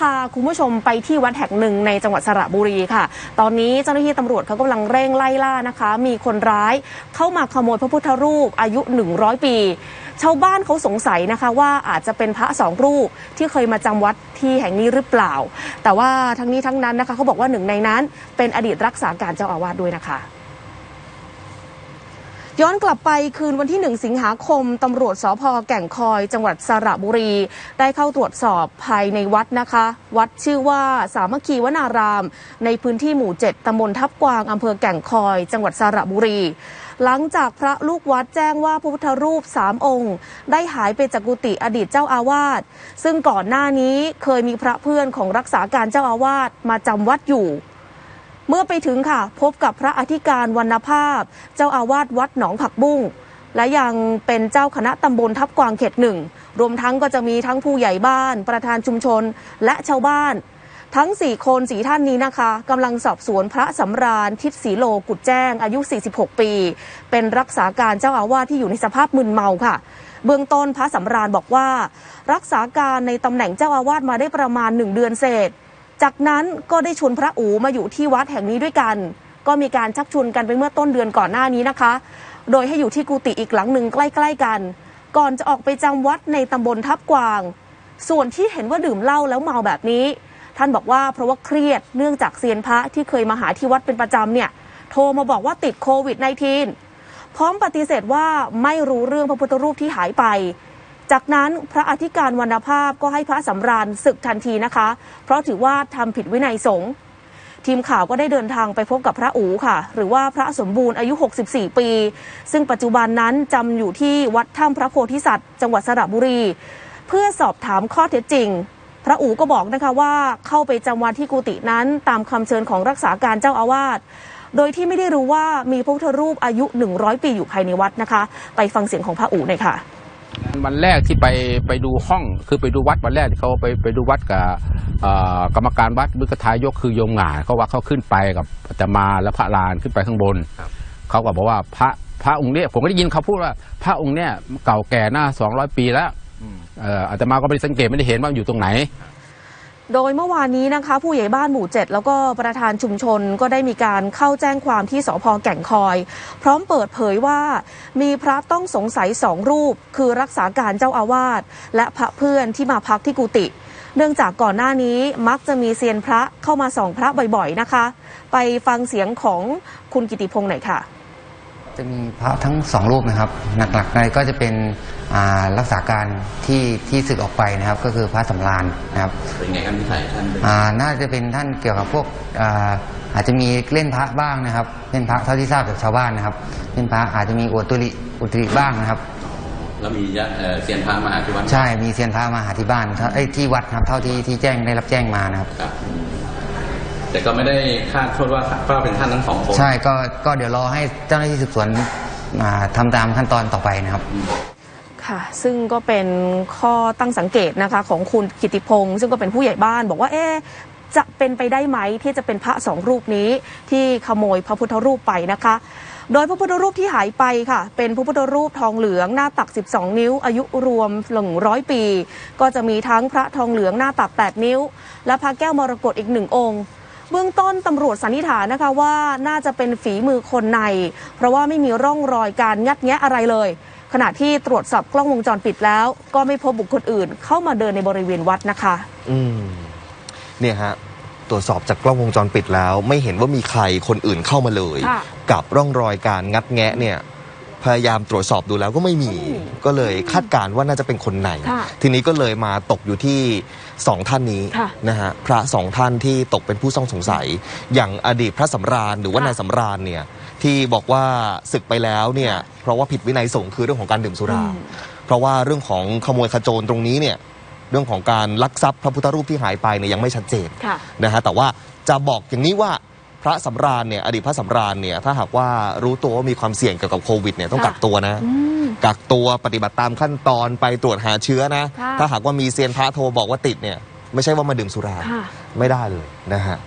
พาคุณผู้ชมไปที่วัดแห่งหนึ่งในจังหวัดสระบุรีค่ะ ตอนนี้เจ้าหน้าที่ตำรวจเขากำลังเร่งไล่ล่านะคะ มีคนร้ายเข้ามาขโมยพระพุทธรูปอายุ 100 ปี ชาวบ้านเขาสงสัยนะคะว่าอาจจะเป็นพระสองรูปที่เคยมาจำวัดที่แห่งนี้หรือเปล่า แต่ว่าทั้งนี้ทั้งนั้นนะคะเขาบอกว่าหนึ่งในนั้นเป็นอดีตรักษาการเจ้าอาวาสด้วยนะคะ ย้อนกลับไปคืนวันที่ 1 สิงหาคมตำรวจสพแก่งคอย จังหวัดสระบุรี ได้เข้าตรวจสอบภายในวัดนะคะ วัดชื่อว่าสามัคคีวนาราม ในพื้นที่หมู่ 7ตำบลทับกวางอำเภอแก่งคอย จังหวัดสระบุรี หลังจากพระลูกวัดแจ้งว่าพระพุทธรูปสามองค์ ได้หายไปจากกุฏิอดีตเจ้าอาวาสซึ่งก่อนหน้านี้เคยมีพระเพื่อนของรักษาการเจ้าอาวาสมาจำวัดอยู่ เมื่อไปถึงค่ะ พบกับพระอธิการวรรณภาพ เจ้าอาวาสวัดหนองผักบุ้งและยังเป็นเจ้าคณะตำบลทับกวางเขตหนึ่ง รวมทั้งก็จะมีทั้งผู้ใหญ่บ้าน ประธานชุมชน และชาวบ้าน ทั้ง 4 คนสีท่านนี้นะคะกำลังสอบสวนพระสำราญ ทิศสีโลกุดแจ้ง อายุ 46 ปี เป็นรักษาการเจ้าอาวาสที่อยู่ในสภาพมึนเมาค่ะ เบื้องต้นพระสำราญบอกว่า รักษาการในตำแหน่งเจ้าอาวาสมาได้ประมาณ1เดือนเศษ จากนั้นก็ได้ชวนพระอูมาอยู่ที่วัดแห่งนี้ด้วยกัน ก็มีการชักชวนกันไปเมื่อต้นเดือนก่อนหน้านี้นะคะ โดยให้อยู่ที่กุฏิอีกหลังหนึ่งใกล้ ๆกัน ก่อนจะออกไปจำวัดในตำบลทับกวาง ส่วนที่เห็นว่าดื่มเหล้าแล้วเมาแบบนี้ ท่านบอกว่าเพราะว่าเครียดเนื่องจากเซียนพระที่เคยมาหาที่วัดเป็นประจำเนี่ยโทรมาบอกว่าติดโควิด -19 พร้อมปฏิเสธว่าไม่รู้เรื่องพระพุทธรูปที่หายไป จากนั้นพระอธิการวรรณภาพก็ให้พระสำราญศึกทันทีนะคะ เพราะถือว่าทำผิดวินัยสงฆ์ทีมข่าวก็ได้เดินทางไปพบกับพระอูค่ะ หรือว่าพระสมบูรณ์อายุ 64 ปี ซึ่งปัจจุบันนั้นจำอยู่ที่วัดถ้ำพระโพธิสัตว์ จังหวัดสระบุรี เพื่อสอบถามข้อเท็จจริง พระอูก็บอกนะคะว่าเข้าไปจำวัดที่กุฏินั้นตามคำเชิญของรักษาการเจ้าอาวาสโดยที่ไม่ได้รู้ว่ามีพระพุทธรูปอายุ 100 ปีอยู่ภายในวัดนะคะ ไปฟังเสียงของพระอูหน่อยค่ะ วันแรกที่ไปไปดูห้องคือไปดูวัดวันแรกที่เขาไปไปดูวัดกับเอ่อกรรมการวัดมุขทายกคือโยมหงาเขาว่าเขาขึ้นไปกับอาตมาและพระลานขึ้นไปข้างบนเขาก็บอกว่าพระพระองค์เนี้ยผมก็ได้ยินเขาพูดว่าพระองค์เนี้ยเก่าแก่หน้าสองร้อยปีแล้วเอ่ออาตมาก็ไม่ได้สังเกตไม่ได้เห็นว่าอยู่ตรงไหน โดยเมื่อวานนี้นะคะ ผู้ใหญ่บ้านหมู่ 7 แล้วก็ประธานชุมชนก็ได้มีการเข้าแจ้งความที่สพแก่งคอย พร้อมเปิดเผยว่า มีพระต้องสงสัยสองรูป คือรักษาการเจ้าอาวาสและพระเพื่อนที่มาพักที่กุฏิเนื่องจากก่อนหน้านี้มักจะมีเซียนพระเข้ามาส่องพระบ่อยๆนะคะ ไปฟังเสียงของคุณกิติพงษ์หน่อยค่ะ จะมีพระทั้งสองรูปนะครับหลักๆเลยก็จะเป็นอ่ารักษาการที่ที่ศึกออกไปนะครับ ก็คือพระสำราญนะครับเป็นไงครับนิสัยท่านเป็นอ่าน่าจะเป็นท่านเกี่ยวกับพวกอ่าอาจจะมีเล่นพระบ้างนะครับ เล่นพระเท่าที่ทราบจากชาวบ้านนะครับ เล่นพระอาจจะมีอวดตุริอุตริบ้างนะครับแล้วมีญาติเอ่อเซียนพระมาหาที่วัดใช่มีเซียนพระมาหาที่บ้านเท่าเอ้ยที่วัดนะครับ เท่าที่ที่แจ้งได้รับแจ้งมานะครับครับอืม แต่ก็ไม่ได้คาดโทษว่าว่าเป็นท่านทั้งสองคน ใช่ก็ก็เดี๋ยวรอให้เจ้าหน้าที่สืบสวนมาทำตามขั้นตอนต่อไปนะครับ ค่ะ ซึ่งก็เป็นข้อตั้งสังเกตนะคะ ของคุณกิติพงศ์ซึ่งก็เป็นผู้ใหญ่บ้านบอกว่าเอ๊ะจะเป็นไปได้ไหมที่จะเป็นพระสองรูปนี้ที่ขโมยพระพุทธรูปไปนะคะ โดยพระพุทธรูปที่หายไปค่ะ เป็นพระพุทธรูปทองเหลืองหน้าตัก 12 นิ้ว อายุรวม100 ปี ก็จะมีทั้งพระทองเหลืองหน้าตัก 8 นิ้ว และพระแก้วมรกตอีกหนึ่งองค์ เบื้องต้นตำรวจสันนิษฐานนะคะว่าน่าจะเป็นฝีมือคนใน เพราะว่าไม่มีร่องรอยการงัดแงะอะไรเลย ขณะที่ตรวจสอบกล้องวงจรปิดแล้ว ก็ไม่พบบุคคลอื่น เข้ามาเดินในบริเวณวัดนะคะ อืมเนี่ยฮะตรวจสอบจากกล้องวงจรปิดแล้ว ไม่เห็นว่ามีใครคนอื่นเข้ามาเลยค่ะกับร่องรอยการงัดแงะเนี่ย พยายามตรวจสอบดูแล้วก็ไม่มี ก็เลยคาดการณ์ว่าน่าจะเป็นคนใน ค่ะทีนี้ก็เลยมาตกอยู่ที่สองท่านนี้ค่ะนะฮะพระสองท่านที่ตกเป็นผู้ต้องสงสัย อย่างอดีตพระสำราญหรือว่าค่ะนายสำราญเนี่ยที่บอกว่าศึกไปแล้วเนี่ยเพราะว่าผิดวินัยสงฆ์คือเรื่องของการดื่มสุรา อืม เพราะว่าเรื่องของขโมยขโจรตรงนี้เนี่ยเรื่องของการลักทรัพย์พระพุทธรูปที่หายไปเนี่ยยังไม่ชัดเจน ค่ะ นะฮะแต่ว่าจะบอกอย่างนี้ว่า พระสำราญเนี่ยอดีตพระสำราญเนี่ยถ้าหากว่ารู้ตัวว่ามีความเสี่ยงเกี่ยวกับโควิดเนี่ยต้องค่ะกักตัวนะอืมกักตัวปฏิบัติตามขั้นตอนไปตรวจหาเชื้อนะ ค่ะ ถ้าหากว่ามีเซียนพระโทรบอกว่าติดเนี่ยไม่ใช่ว่ามาดื่มสุรา ค่ะ ไม่ได้เลยนะฮะ